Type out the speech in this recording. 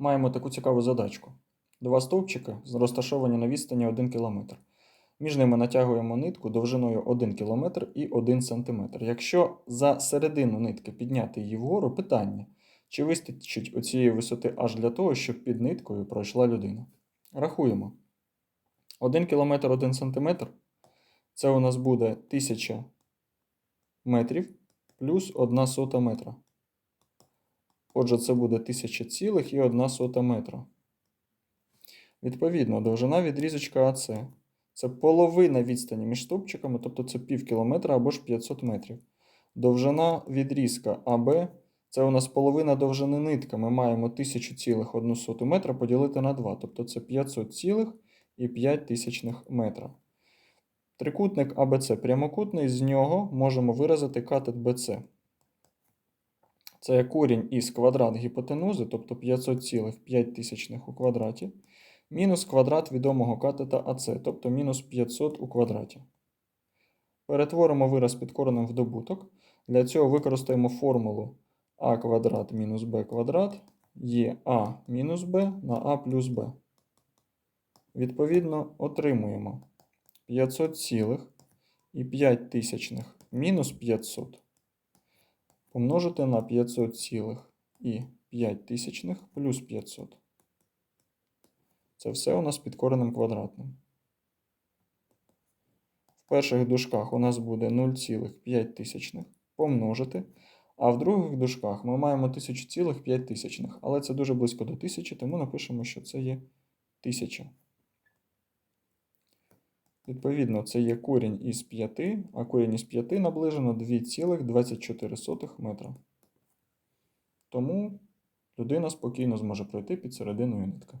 маємо таку цікаву задачку. Два стовпчики розташовані на відстані 1 км. Між ними натягуємо нитку довжиною 1 км і 1 см. Якщо за середину нитки підняти її вгору, питання, чи вистачить оцієї висоти аж для того, щоб під ниткою пройшла людина. Рахуємо. 1 км 1 см це у нас буде 1000 метрів плюс 1 сота метра. Отже, це буде 1000 цілих і 1 сота метра. Відповідно, довжина відрізочка АС це половина відстані між стовпчиками, тобто це пів кілометра або ж 500 метрів. Довжина відрізка АБ це у нас половина довжини нитки. Ми маємо 1000 цілих 1 соту метра поділити на 2, тобто це 500 цілих і 5 тисячних метра. Трикутник АБЦ прямокутний, з нього можемо виразити катет БЦ. Це корінь із квадрат гіпотенузи, тобто 500,5 тисячних у квадраті, мінус квадрат відомого катета АЦ, тобто мінус 500 у квадраті. Перетворимо вираз під коренем в добуток. Для цього використаємо формулу а квадрат мінус b квадрат є а мінус b на а плюс b. Відповідно, отримуємо 500 цілих і 5 тисячних мінус 500 помножити на 500 цілих і 5 тисячних плюс 500. Це все у нас під коренем квадратним. В перших дужках у нас буде 0,5 тисячних помножити. А в других дужках ми маємо 1000,5 тисячних. Але це дуже близько до 1000, тому напишемо, що це є 1000. Відповідно, це є корінь із 5, а корінь із 5 наближено 2,24 метра. Тому людина спокійно зможе пройти під серединою нитки.